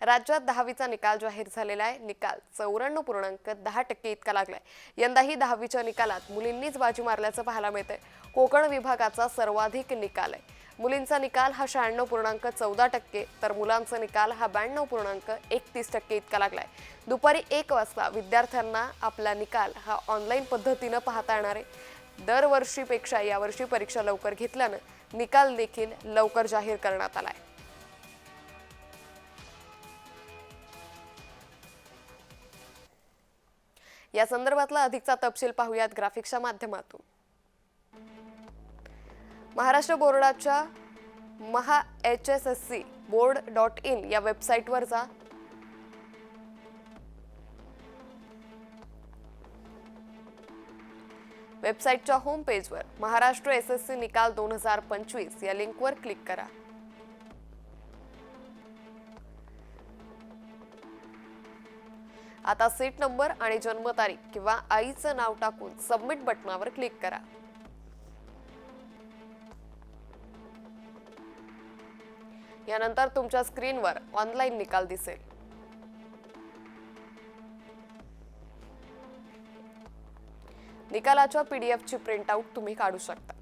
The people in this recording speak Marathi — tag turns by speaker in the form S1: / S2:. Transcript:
S1: राज्यात दहावीचा निकाल जाहीर झालेला आहे. निकाल चौऱ्याण्णव पूर्णांक दहा टक्के इतका लागलाय. यंदाही दहावीच्या निकालात मुलींनीच बाजी मारल्याचं पाहायला मिळतंय. कोकण विभागाचा सर्वाधिक निकाल आहे. मुलींचा निकाल हा शहाण्णव पूर्णांक चौदा टक्के तर मुलांचा निकाल हा ब्याण्णव पूर्णांक एकतीस टक्के इतका लागलाय. दुपारी एक वाजता विद्यार्थ्यांना आपला निकाल हा ऑनलाईन पद्धतीनं पाहता येणार आहे. दरवर्षीपेक्षा यावर्षी परीक्षा लवकर घेतल्यानं निकाल देखील लवकर जाहीर करण्यात आला आहे या संदर्भातला अधिकचा तपशील पाहूयात ग्राफिक्सच्या माध्यमातून. महाराष्ट्र बोर्डाच्या Maha H S S C board dot in या वेबसाईटवर जा. वेबसाईटच्या होम पेजवर महाराष्ट्र एस एस सी निकाल दोन हजार पंचवीस या लिंकवर क्लिक करा. आता सीट नंबर आणि जन्मतारीख किंवा आईचं नाव टाकून सबमिट बटनावर क्लिक करा. यानंतर तुमच्या स्क्रीनवर ऑनलाईन निकाल दिसेल. निकालाच्या पीडीएफची प्रिंटआउट तुम्ही काढू शकता.